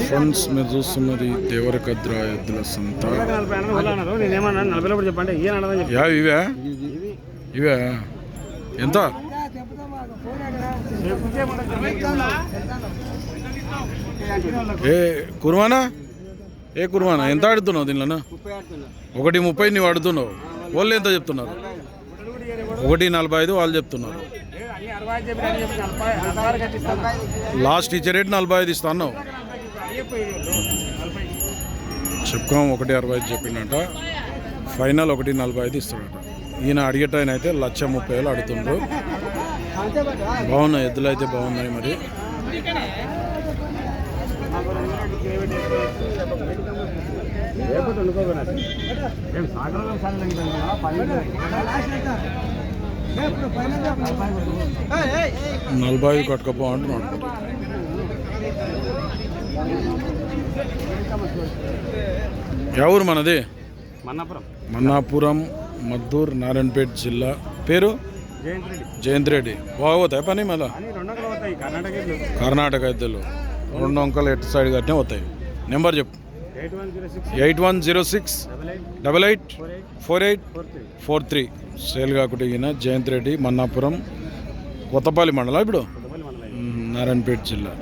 Friends మీరు చూస్తున్నది దేవరకద్ర ఎద్దుల సంత. యా ఇవే? ఇవే? ఎంత? ఏ కుర్మానా ఏ కుర్మానా ఎంత ఆడుతున్నావు దీనిలో ఒకటి ముప్పై నువ్వు ఆడుతున్నావు. వాళ్ళు ఎంత చెప్తున్నారు? ఒకటి నలభై ఐదు వాళ్ళు చెప్తున్నారు. లాస్ట్ ఇచ్చే రేట్ నలభై ఐదు ఇస్తాను నలభై చెప్పుకోం ఒకటి అరవై ఐదు చెప్పిండట. ఫైనల్ ఒకటి నలభై ఐదు ఇస్తాడట. ఈయన అడిగేటాయన అయితే లక్ష ముప్పై వేలు అడుగుతుండ్రు. బాగున్నాయి ఎద్దులు అయితే బాగున్నాయి మరి. ఏం నలభై ఐదు కట్టుకపో అంటున్నాడు ఎవరు మనది? మన్నాపురం. మన్నాపురం మద్దూర్ నారాయణపేట జిల్లా. పేరు? జయంత్ రెడ్డి. బాగోతాయి పని మళ్ళా? కర్ణాటక కర్ణాటక ఎద్దులు రెండు అంకలు ఎటు సైడ్ కట్టినే వస్తాయి నెంబర్ చెప్పు. Eight one zero six double eight four eight four three four three sale కాకుండా ఈయన జయంత్ రెడ్డి మన్నాపురం కొత్తపల్లి మండలం. ఇప్పుడు నారాయణపేట జిల్లా.